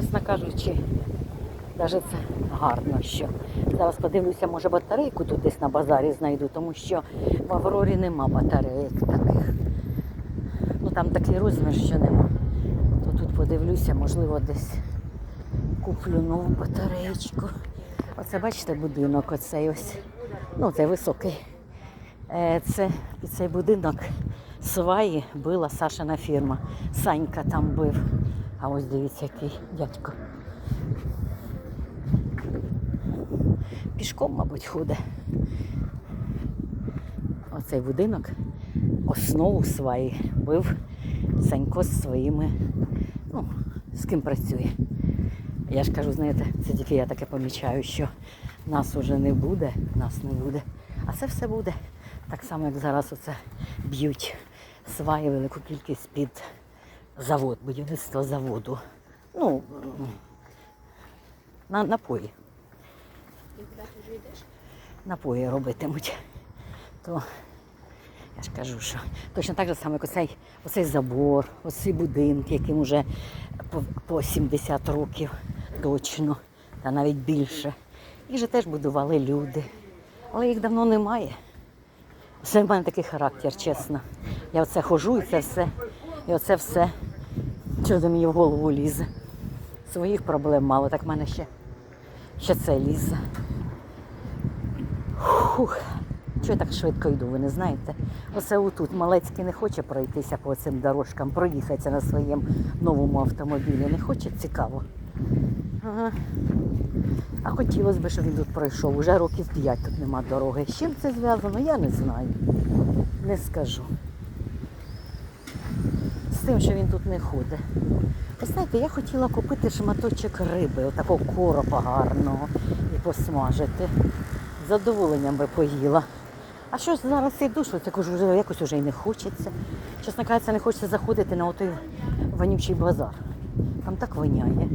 чесно кажучи, навіть це гарно, що зараз подивлюся, може батарейку тут десь на базарі знайду, тому що в Аврорі нема батарейок таких. Ну там такий розмір, що нема. То тут подивлюся, можливо, десь куплю нову батареєчку. Оце бачите будинок, оцей ось. Ну, цей високий. Е, Це під цей будинок сваї била Сашина фірма. Санька там бив. А ось дивіться, який дядько. Пішком, мабуть, ходить. Оцей будинок основу сваї бив Санько з своїми, ну, з ким працює. Я ж кажу, знаєте, це тільки я таке помічаю, що нас уже не буде, нас не буде. А це все буде. Так само, як зараз оце б'ють сваї велику кількість під завод, будівництво заводу. Ну, на напої. Напої робитимуть. То я ж кажу, що точно так же саме, як оцей, оцей забор, оці будинки, яким вже по, по 70 років точно, та навіть більше. Їх же теж будували люди. Але їх давно немає. Це в мене такий характер, чесно. Я оце хожу і це все, і оце все, що до мені в голову лізе. Своїх проблем мало, так в мене ще, ще це лізе. Фух. Чого я так швидко йду, ви не знаєте? Оце отут Малецький не хоче пройтися по цим дорожкам, проїхатися на своєму новому автомобілі. Не хоче цікаво. Ага. А хотілося б, щоб він тут пройшов. Уже років п'ять тут нема дороги. З чим це зв'язано, я не знаю. Не скажу. Тим, що він тут не ходить. Ви знаєте, я хотіла купити шматочок риби, отакого коропа гарного і посмажити. З задоволенням би поїла. А що зараз іду, що кажу, вже якось уже й не хочеться. Чесно кажучи, не хочеться заходити на отой вонючий базар. Там так воняє.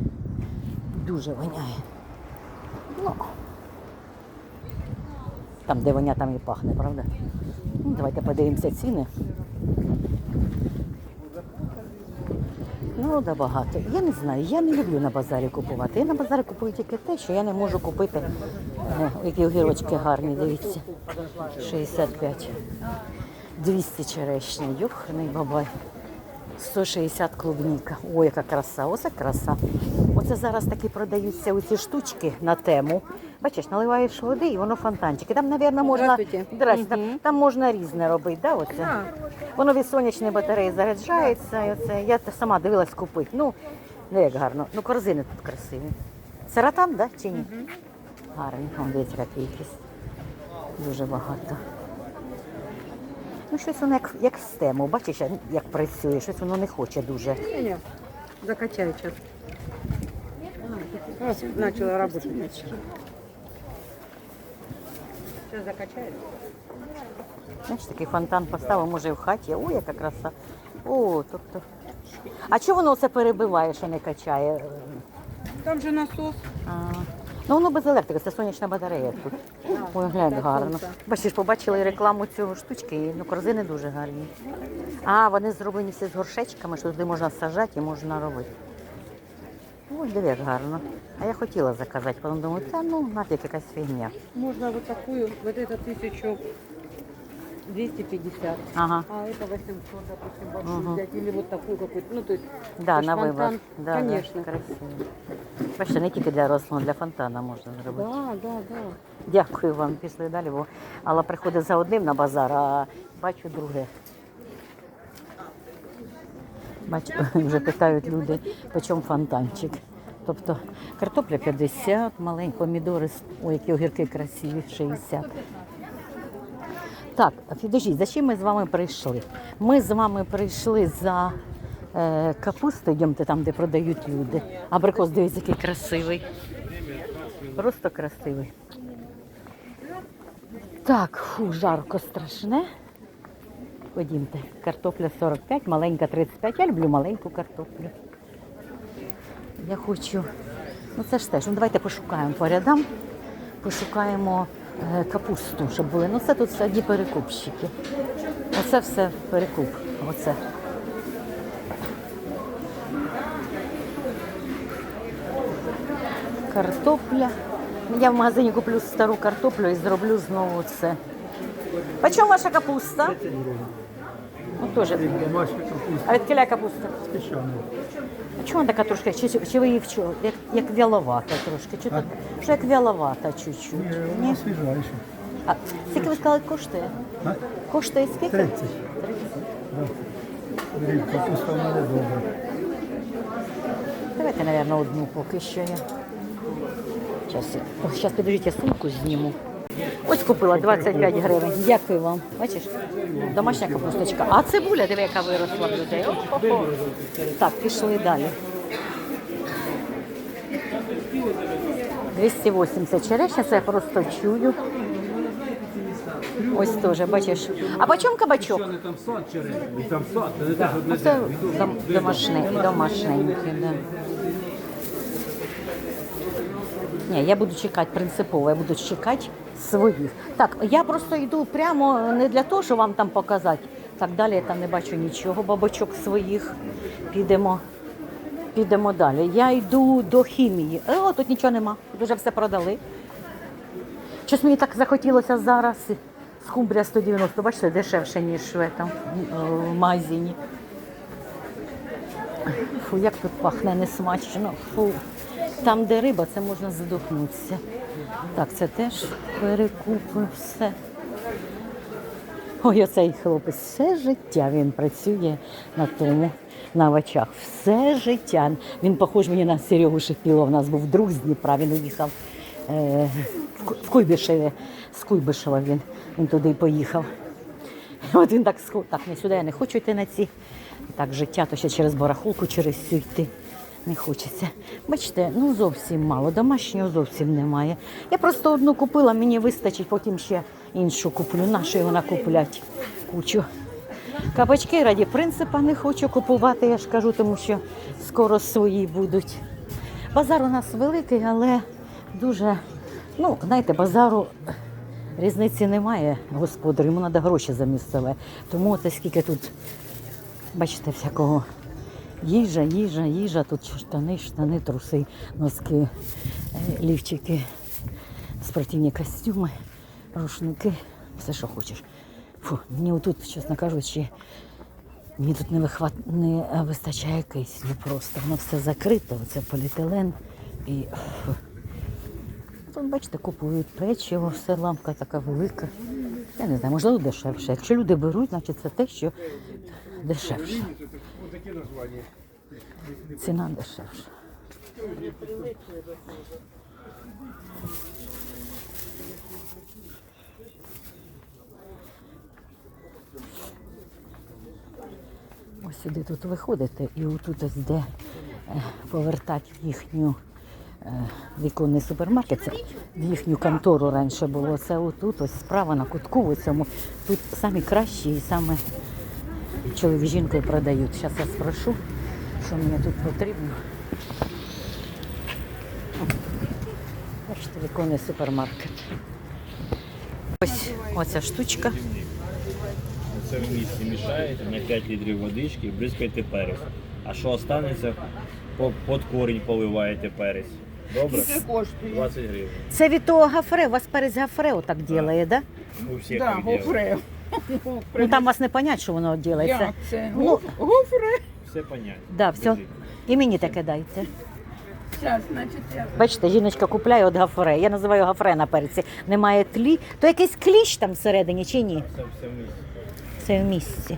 Дуже воняє. Ну, там, де воня, там і пахне, правда? Ну, давайте подивимося ціни. Ну, да багато. Я не знаю, я не люблю на базарі купувати. Я на базарі купую тільки те, що я не можу купити. Е, які огірочки гарні, дивіться. 65. 200 черешня, юхний бабай. 160 клубніка. Ой, яка краса, оце краса. Оце зараз такі продаються оці штучки на тему. Бачиш, наливаєш води і воно фонтанчики. Там, мабуть, можна Здравствуйте. Здрасте. там, там можна різне робити, да, оце? Воно від сонячної батареї заряджається. І оце. Я сама дивилась купити. Ну, не як гарно. Ну, корзини тут красиві. Це ратан, да, чи ні? Гарний, Вон, дивіться, яка кількість. Дуже багато. Ну, щось воно як, як з тему, бачиш, як працює, щось воно не хоче дуже. Не-не, закачаю сейчас. Вот, начала работать. Сейчас закачаю. Знаєш, такий фонтан поставив, може, і в хаті. Ой, яка краса. О, тобто. А чого воно це перебиває, що не качає? Там же насос. А, ну воно без електрики, це сонячна батарея тут. Ой, глянь, гарно. Бачиш, побачили рекламу цього штучки, і ну, корзини дуже гарні. А, вони зроблені всі з горшечками, що туди можна сажати і можна робити. Ой, диви, як гарно. А я хотіла заказати, потім думаю, та ну нафіг якась фігня. Можно вот такую, вот это 1250. Ага. А это 800, допустим, большую взять. Или вот такую какую-то. Ну, то есть, Да, на фонтан. Да, Конечно. Да, красиво. Бачите, не тільки для рослин, для фонтана можна зробити. Да, да, да. Дякую вам, пішли далі, бо Алла приходить за одним на базар, а бачу друге. Бачу, вже питають люди, по чому фонтанчик. Тобто картопля 50, маленькі помідори, ой, які огірки красиві, 60. Так, підождіть, за чим ми з вами прийшли? Ми з вами прийшли за е, капустою, йдемте там, де продають люди. Абрикос, дивіться, який красивий. Просто красивий. Так, фу, жарко страшне. Ходімте. Картопля 45, маленька 35. Я люблю маленьку картоплю. Я хочу. Ну це ж теж. Ну давайте пошукаємо по рядам. Пошукаємо капусту, щоб були. Ну це тут одні перекупщики. Оце все перекуп. Оце. картопля. Я в магазині куплю стару картоплю і зроблю знову це. Почому ваша капуста? Капуста А від кіля капуста? з. А чому вона така трошки? Чи, чи ви її вчора? Як, як вяловата трошки? Чи так? Що як вяловата чуть-чуть? Ні, вона. А скільки ви сказали коштує? А? Коштує скільки? 30. Да. Беріть, капуста в мене добра. Давайте, наверное, одну поки що я. Зараз, зараз підождіть, я сумку зніму. Ось купила 25 гривень. Дякую вам. Бачиш? Домашня капусточка. А цибуля, диви, яка виросла в людей. О-хо-хо. Так, пішли далі. 280 черешня, це я просто чую. Ось теж, бачиш. А по чому кабачок? Там сад черешні, там сад, це не дом, домашненький, да. Ні, я буду чекати принципово, я буду чекати своїх. Так, я просто йду прямо не для того, щоб вам там показати. Так далі я там не бачу нічого, бабочок своїх. Підемо. Підемо далі. Я йду до хімії. Е, О, тут нічого нема. Тут вже все продали. Щось мені так захотілося зараз. Скумбрія 190, бачите, дешевше, ніж в, этом, в магазині. Фу, як тут пахне несмачно. Фу. Там, де риба, це можна задохнутися. Так, це теж перекупи, все. Ой, оцей хлопець все життя він працює на тому, на овочах. Все життя. Він похож мені на Серегу Шепілова. У нас був друг з Дніпра, він уїхав е, в Ку- Куйбишеві. З Куйбишева він, він туди поїхав. От він так так не сюди, я не хочу йти на ці. Так, життя, то ще через барахулку, через всю йти. Не хочеться. Бачите, ну зовсім мало. Домашнього зовсім немає. Я просто одну купила, мені вистачить, потім ще іншу куплю. Нашу його накуплять кучу. Кабачки раді принципа не хочу купувати, я ж кажу, тому що скоро свої будуть. Базар у нас великий, але дуже, ну, знаєте, базару різниці немає господарю, йому треба гроші за місцеве. Тому це скільки тут, бачите, всякого їжа, їжа, їжа, тут штани, штани, труси, носки, е, лівчики, спортивні костюми, рушники, все, що хочеш. Фу, мені отут, чесно кажучи, мені тут не, вихват... не вистачає кисню просто. Воно все закрите, оце поліетилен і. Тут, бачите, купують печиво, все ламка така велика. Я не знаю, можливо, дешевше. Якщо люди беруть, значить це те, що дешевше. Ціна дешевша. Ось сюди тут виходите і отут ось де е, повертати їхню е, віконний супермаркет. Це в їхню контору раніше було. Це отут, ось справа на кутку в цьому. Тут самі кращі і саме чоловік з жінкою продають. Зараз я спрошу, що мені тут потрібно. Бачите, віконний супермаркет. Ось оця штучка. Це в місці мішаєте на 5 літрів водички і бризкаєте перець. А що останеться, під корінь поливаєте перець. Добре? Це коштує. 20 гривень. Це від того гафре, у вас перець гафре отак ділає, да? У всіх Да, так гофре. Ну там вас не понять, що воно ділається. Як це? Ну, Гоф- Гофре. Все понятно. Да, все. І мені таке дайте. Зараз, значить, я... Бачите, жіночка купляє от гафре. Я називаю гафре на перці. Немає тлі. То якийсь кліщ там всередині чи ні? Це все в місці. Це в місці.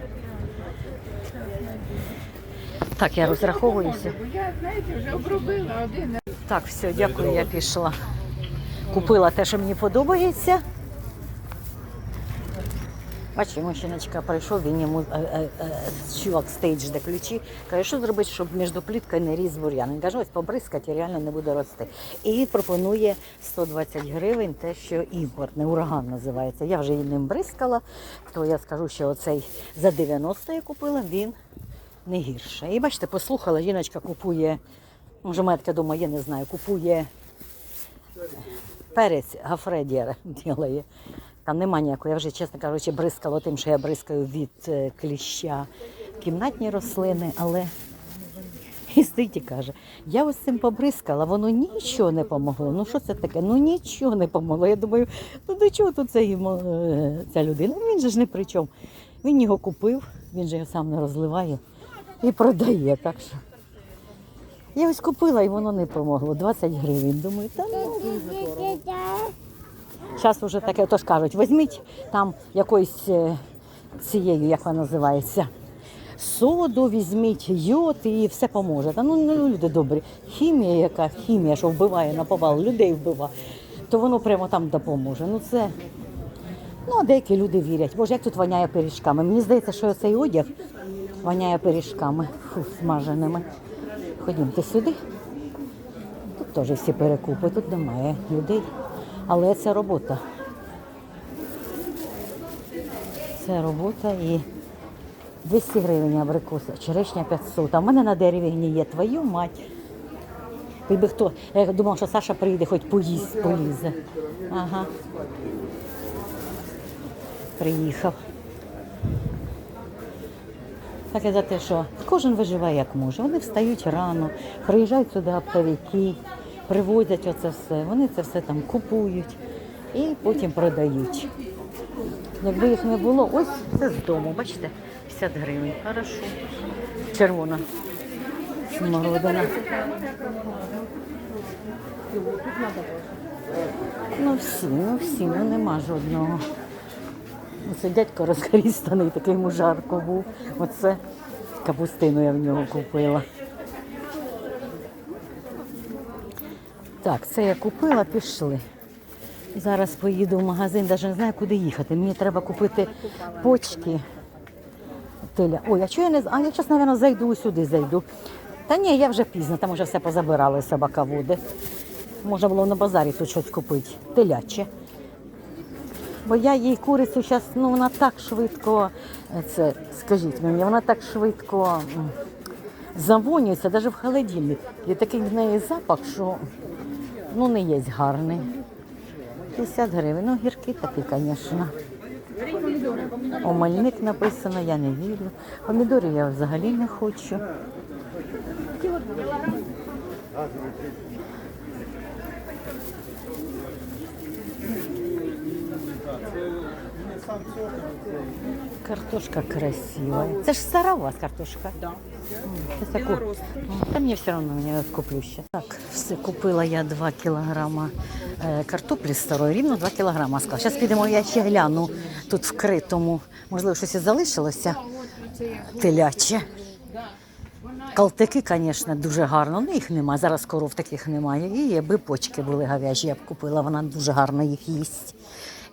Так, я розраховуюся. Бо я, знаєте, вже обробила один. Так, все, дякую, я пішла. Купила те, що мені подобається. Бачимо, жіночка прийшов, він йому е, е, е, чувак стейдж де ключі. Каже, що зробити, щоб між пліткою не ріс бур'ян. Він каже, ось побризкати і реально не буде рости. І пропонує 120 гривень, те, що імпортне, ураган називається. Я вже її ним бризкала, то я скажу, що оцей за 90 я купила, він не гірше. І бачите, послухала, жіночка купує, може, таке дома, я не знаю, купує перець гафре діє- ділає. Там нема ніякого. Я вже, чесно кажучи, бризкала тим, що я бризкаю від е, кліща кімнатні рослини, але І стоїть і каже, я ось цим побризкала, воно нічого не помогло. Ну що це таке? Ну нічого не помогло. Я думаю, ну до чого тут цей, е, ця людина? Він же ж не при чому. Він його купив, він же його сам не розливає і продає. Так що. Я ось купила і воно не помогло. 20 гривень. Думаю, та ну. Зараз вже таке, то ж кажуть, візьміть там якоюсь е, цією, як вона називається, соду візьміть, йод і все поможе. Та ну, ну люди добрі. Хімія, яка хімія, що вбиває на повал, людей вбиває, то воно прямо там допоможе. Ну це. Ну, деякі люди вірять. Боже, як тут воняє пиріжками. Мені здається, що цей одяг воняє пиріжками, фу, смаженими. Ходімте сюди. Тут теж всі перекупи, тут немає людей. Але це робота. Це робота і 200 гривень абрикоса, черешня 500. А в мене на дереві гніє твою мать. Якби хто, я думав, що Саша прийде, хоч поїсть, полізе. Ага. Приїхав. Так і за те, що кожен виживає як може. Вони встають рано, приїжджають сюди оптовики, привозять оце все. Вони це все там купують і потім продають. Якби їх не було, ось це з дому, бачите, 50 гривень. Хорошо. Червона. Смородина. Ну всі, ну всі, ну нема жодного. Оце дядько розхрістаний, такий йому жарко був. Оце капустину я в нього купила. Так, це я купила, пішли. Зараз поїду в магазин, навіть не знаю, куди їхати. Мені треба купити почки. Теля. Ой, а чого я не А я зараз, мабуть, зайду сюди, зайду. Та ні, я вже пізно, там вже все позабирали собаководи. Можна було на базарі тут щось купити. Теляче. Бо я їй курицю зараз, ну вона так швидко, це, скажіть мені, вона так швидко завонюється, навіть в холодильник. І такий в неї запах, що ну не є гарний. 50 гривень. Ну, гірки такі, звісно. Омельник написано, я не вірю. Помідорів я взагалі не хочу. Картошка красива. Це ж стара у вас картошка? Да. Та мені все одно мені куплю ще. Так, все, купила я 2 кілограма е, картоплі старої, рівно 2 кілограма. Зараз підемо, я ще гляну тут вкритому. Можливо, щось і залишилося теляче. Калтики, звісно, дуже гарно, ну їх немає. Зараз коров таких немає. І якби почки були говяжі, я б купила, вона дуже гарно їх їсть.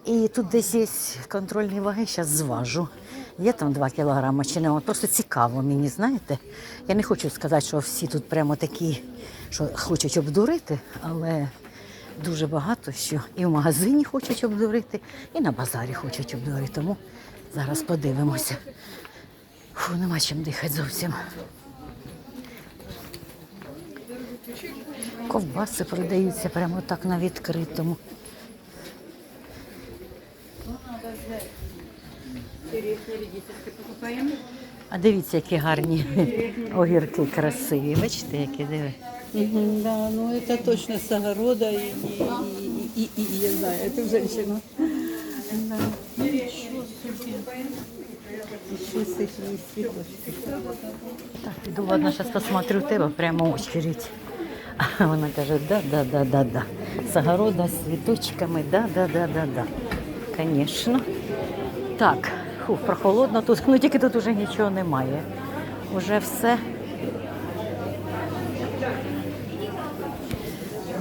І тут десь є контрольні ваги, зараз зважу. Є там 2 кілограми чи нема. Просто цікаво мені, знаєте. Я не хочу сказати, що всі тут прямо такі, що хочуть обдурити, але дуже багато що і в магазині хочуть обдурити, і на базарі хочуть обдурити. Тому зараз подивимося. Фу, нема чим дихати зовсім. Ковбаси продаються прямо так на відкритому. А дивіться, які гарні огірки красиві. Бачите, які диви. Мгм, да, ну это точно с огорода и, и, и, и, и я знаю эту женщину. Да. Еще с этими цветочками. Так, піду, ладно, зараз посмотрю тебе, прямо очередь. А вона каже, да, да, да, да, да. З огорода, з цвіточками, да, да, да, да, да. Звісно. Так, фу, прохолодно тут, ну тільки тут уже нічого немає. Уже все.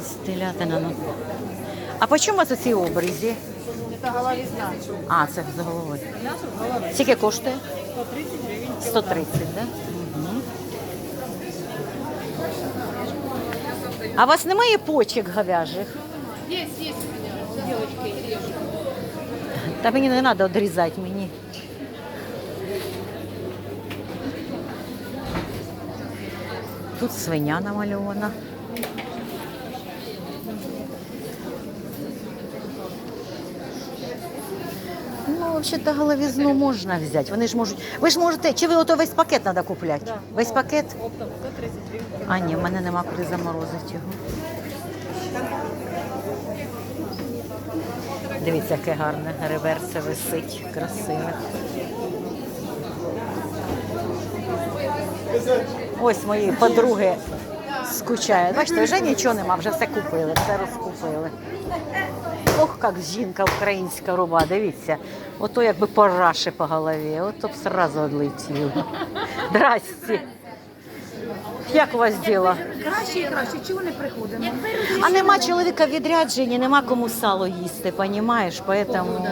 Стелятина. Ну. А по чому вас ці обрізі? Это головизна. А, це з головою. Скільки коштує? 130 так? Да? Угу. А у вас немає почек говяжих? Меня. Девочки режут. Та мені не треба відрізати мені. Тут свиня намальована. Ну, взагалі головізну можна взяти. Вони ж можуть. Ви ж можете, чи ви ото весь пакет треба купляти? Весь пакет? А ні, в мене нема куди заморозити його. Дивіться, яке гарне реверсе висить, красиве. Ось мої подруги скучають. Бачите, вже нічого нема, вже все купили, все розкупили. Ох, як жінка українська руба, дивіться. Ото якби параши по голові, ото б сразу одлетіло. Здрасте. Як у вас діло? Краще і краще, чого не приходимо? А нема чоловіка в відрядженні, нема кому сало їсти, понімаєш? Поэтому...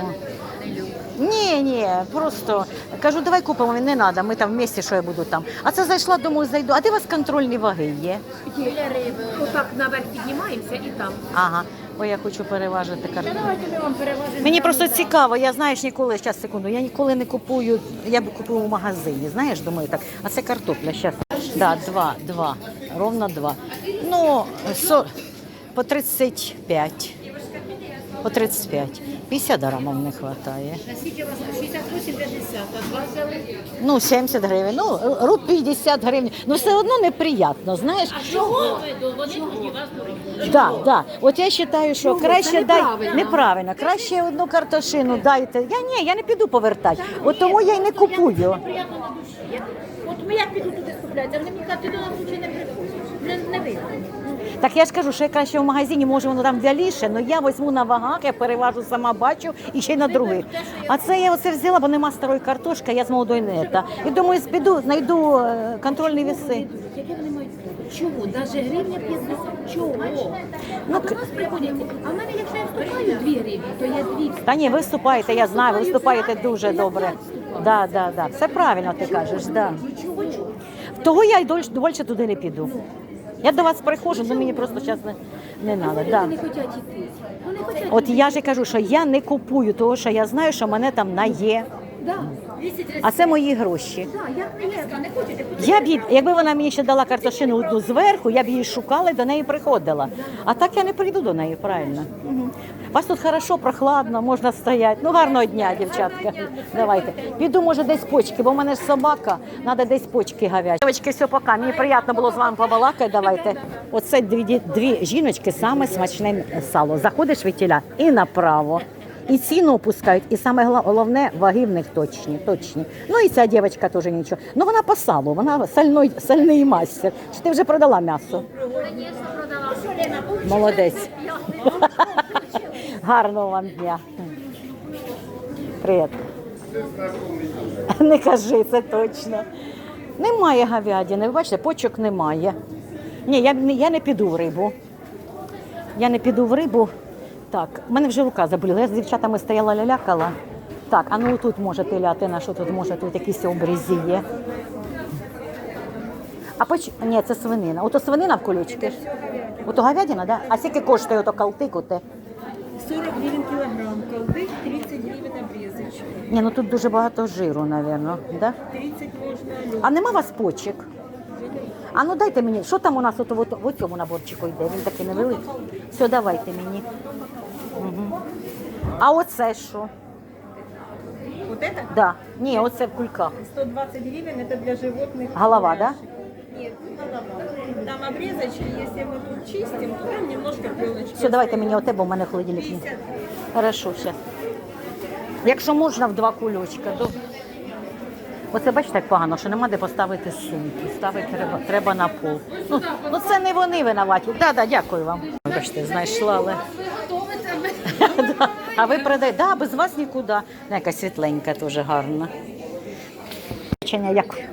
Ні, ні, просто кажу, давай купимо, він не треба, ми там в місті, що я буду там. А це зайшла, думаю, зайду. А де у вас контрольні ваги є? Біля риби. Отак наверх піднімаємося і там. Ага, бо я хочу переважити картоплю. Мені просто цікаво, я знаєш ніколи, зараз секунду, я ніколи не купую, я б купую в магазині, знаєш, думаю так. А це картопля, зараз. Да, два, два, ровно два. Ну, со, по 35. По 35. 50 грамів не вистачає. Наскільки у вас 68-50, а два взяли? Ну, 70 гривень, ну, рут 50 гривень. Ну, все одно неприємно, знаєш. Чого? Вони тоді вас дорогі. Да, да. От я вважаю, що краще дай неправильно. краще одну картошину дайте. Я ні, я не піду повертати. От тому я й не купую. Приємно на душі. От ми як піду туди скупляти, вони мені кажуть, ти до нас не приходиш. Не, не вийде. Так я ж кажу, що я краще в магазині, може воно там вяліше, але я візьму на вагах, я переважу сама бачу і ще й на других. А це я оце взяла, бо нема старої картошки, я з молодої нета. І думаю, піду, знайду е, контрольні віси. Яке вони мають? Чого? Навіть гривня 50. Чого? Ну, А до нас приходять. А в мене, якщо я вступаю 2 гривні, то я 2 Та ні, ви виступаєте, я знаю, ви виступаєте дуже добре. Да, да, да. Все правильно ти кажеш, да. Того я й дольше, дольше туди не піду. Я до вас приходжу, але мені просто зараз не, не треба. Да. не хочуть йти. Вони хочуть. От я ж і кажу, що я не купую, того що я знаю, що мене там на є. Да. А це мої гроші. Да, як не не хочете. Я б їй- якби вона мені ще дала картошину одну зверху, я б її шукала і до неї приходила. А так я не прийду до неї, правильно. Вас тут хорошо, прохладно, можна стояти. Ну, гарного дня, дівчатка. Давайте. Піду, може, десь почки, бо в мене ж собака, треба десь почки говячі. Дівчатки, все, пока. Мені приємно було з вами побалакати. Давайте. Оце дві, дві жіночки, саме смачне сало. Заходиш від тіля і направо. І ціну опускають, і саме головне ваги в них точні, точні. Ну і ця дівчинка теж нічого. Ну вона по салу, вона сальной, сальний мастер. Чи ти вже продала м'ясо? Молодець. Гарного вам дня. Привіт. Не кажи, це точно. Немає говядини, ви бачите, почок немає. Ні, я, не- я не піду в рибу. Я не піду в рибу. Так, в мене вже рука заболіла. Я з дівчатами стояла лялякала. Так, а ну тут може пиляти, на що тут може, тут якісь обрізі є. А поч... Ні, це свинина. Ото свинина в колючки. Ото говядина, да? А скільки коштує ото калтикути? 40 гривен килограмм, колбы 30 гривен обрезочка. Ні, ну тут дуже багато жиру, напевно. Да? 30 можно А нема у вас почек? А ну дайте мені, що там у нас от, от, в цьому наборчику йде? Він такий невеликий. Все, давайте мені. Угу. А оце що? Вот это Да. Ні, оце в кульках. 120 гривен, это для животных. Голова, да? Нет. Там обрезочки, если мы тут чистим, то там немножко пленочки. Все, давайте мені оте, бо в мене холодильник. Хорошо, все. Якщо можна, в два кульочка. Добре. Оце бачите, як погано, що нема де поставити сумку. Ставити треба, треба на пол. Ну, ну це не вони винуваті. Да, да, дякую вам. Бачите, знайшла, але. Да. А ви продаєте? Да, без вас нікуди. Ну, Якась світленька, дуже гарна. Бачення, Дякую.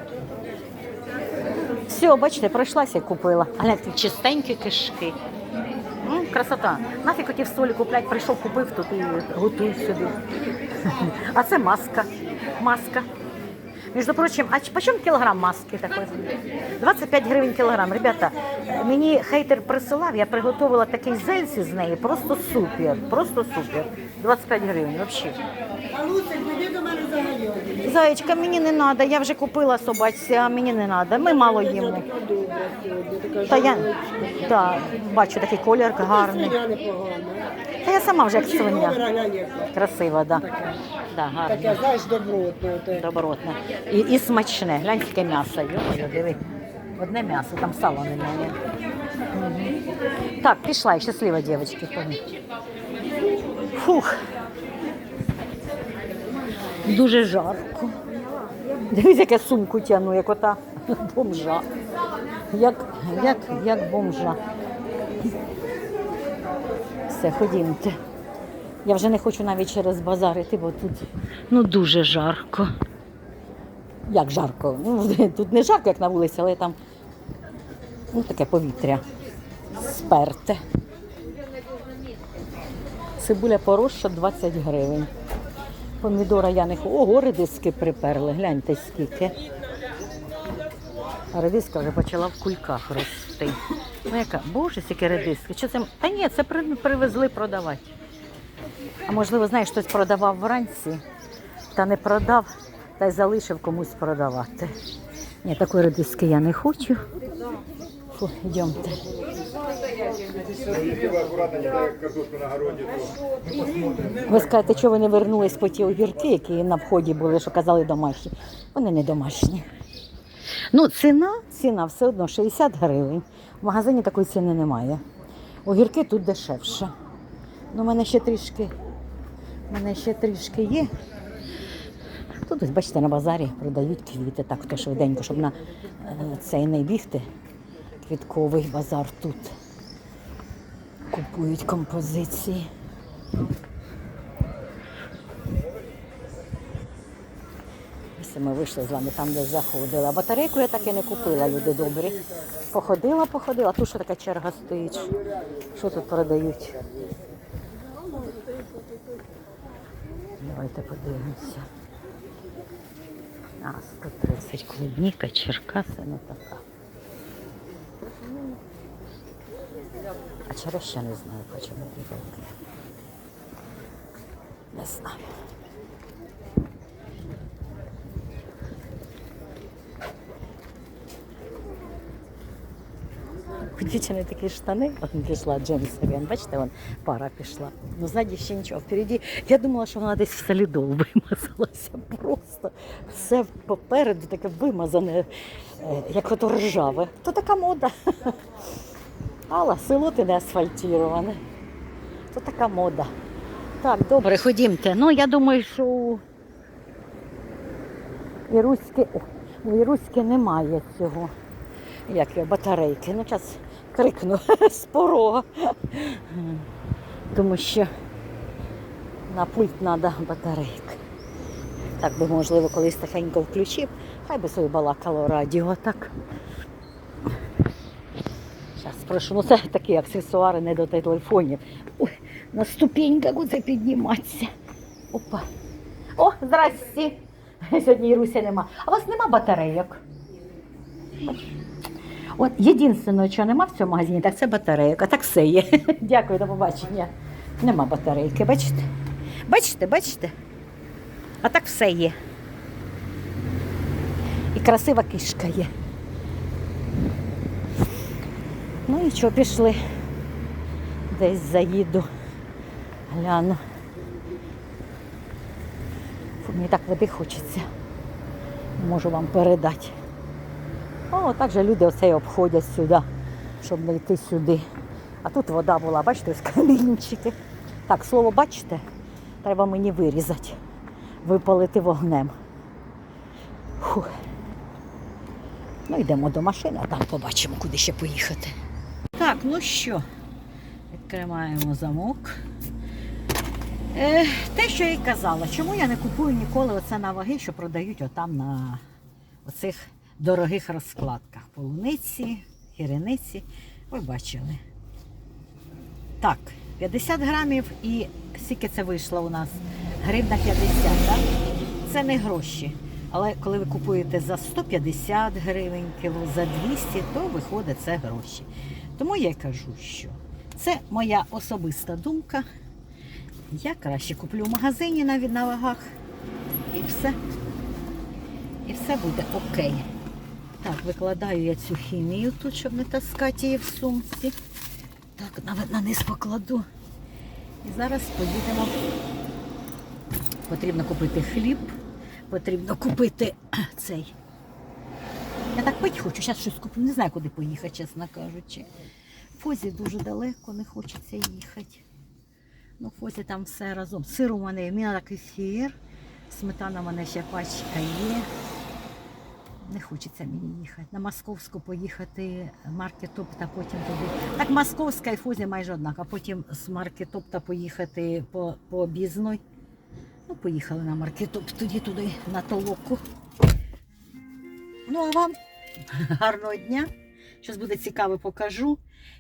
Все, бачите, пройшлася і купила. Такі чистенькі кишки. М, красота. Нафіг хотів солі купляти, прийшов, купив тут і готуй собі. А це маска. Маска. Між прочим, а по чому кілограм маски такої? 25 гривень кілограм. Ребята, мені хейтер присилав, я приготувала такий зельці з неї. Просто супер. Просто супер. 25 гривень, взагалі. Зайчка, мені не треба, я вже купила собачці, а мені не треба. Ми мало їмо. Така Та я да, бачу такий колір гарний. Я сама вже як свиня. Красива, да. Да. Таке, знаєш, добротне. оте. Добротне. І, і смачне. Глянь, яке м'ясо. Йо, диви. Одне м'ясо, там сала немає. Мгм. Так, пішла, щаслива дівчинка. Фух. Дуже жарко. Дивись, яке сумку тягну, як ота бомжа. Як, як, як бомжа. Все, ходімте. Я вже не хочу навіть через базар іти, бо тут ну, дуже жарко. Як жарко? Ну, тут не жарко, як на вулиці, але там ну, таке повітря сперте. Цибуля порожча 20 гривень. Помідора я не хочу. Ого, редиски приперли. Гляньте скільки. А редиска вже почала в кульках рости. Ну яка, боже, скільки редиски. Що це? Та ні, це привезли продавати. А можливо, знаєш, хтось продавав вранці, та не продав, та й залишив комусь продавати. Ні, такої редиски я не хочу. Фу, йдемте. Ви скажете, що ви не вернулись по ті огірки, які на вході були, що казали домашні. Вони не домашні. Ну, ціна, ціна все одно 60 гривень. В магазині такої ціни немає. Огірки тут дешевше. Ну, у мене ще трішки, у мене ще трішки є. Тут, ось, бачите, на базарі продають квіти, так хто швиденько, щоб на е, цей не бігти. Квітковий базар тут. Купують композиції. Ось ми вийшли з вами там, де заходила. Батарейку я так і не купила, люди добрі. Походила, походила. Тут що така черга стоїть? Що тут продають? Давайте подивимося. А, 130 клубніка, черкаси, ну така. А череща не знаю, по чому. Не знаю. У такі штани, от пішла джинсові, он, бачите, вон пара пішла. Ну, ззаді ще нічого. Впереді, я думала, що вона десь в солідол вимазалася. Просто все попереду таке вимазане, е, як ото ржаве. То така мода. Алла, село ти не асфальтіроване. То така мода. Так, добре, ходімте. Ну, я думаю, що у Іруськи, у Іруськи немає цього. Як його, батарейки. Ну, зараз крикну з порога. Тому що на пульт треба батарейка. Так би, можливо, колись тихенько включив, хай би собі балакало радіо, так. Зараз прошу, ну це такі аксесуари не до телефонів. Ой, на ступеньках оце підніматися. Опа. О, здрасті. Сьогодні Іруся нема. А у вас нема батарейок? От єдине, що нема в цьому магазині, так це батарейок. А так все є. Дякую, до побачення. Нема батарейки, бачите? Бачите, бачите? А так все є. І красива кишка є. Ну і що, пішли? Десь заїду. Гляну. Фу, Мені так води хочеться. Можу вам передати. О, так же люди оце обходять сюди, щоб не йти сюди. А тут вода була, бачите, ось камінчики. Так, слово бачите, треба мені вирізати, випалити вогнем. Фух. Ну, йдемо до машини, а там побачимо, куди ще поїхати. Так, ну що, відкриваємо замок. Е, те, що я й казала, чому я не купую ніколи оце на ваги, що продають отам на оцих дорогих розкладках. Полуниці, хірениці. Ви бачили. Так, 50 грамів і скільки це вийшло у нас? Гривна 50, так? Це не гроші. Але коли ви купуєте за 150 гривень кіло, за 200, то виходить це гроші. Тому я кажу, що це моя особиста думка. Я краще куплю в магазині навіть на вагах. І все. І все буде окей. Так, викладаю я цю хімію тут, щоб не таскати її в сумці. Так, навіть на низ покладу. І зараз поїдемо. Потрібно купити хліб, потрібно купити цей. Я так пить хочу, зараз щось куплю. Не знаю, куди поїхати, чесно кажучи. Фозі дуже далеко, не хочеться їхати. Ну, Фозі там все разом. Сир у мене, є, мені треба кефір, сметана у мене ще пачка є. Не хочеться мені їхати. На Московську поїхати, маркетоп та потім туди. Так, Московська і Фозі майже однак, а потім з маркетоп та поїхати по, по об'їзной. Ну, поїхали на маркетоп, тоді туди на толоку. Ну, а вам гарного дня. Щось буде цікаве, покажу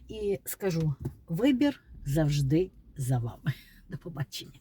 і скажу: вибір завжди за вами. До побачення.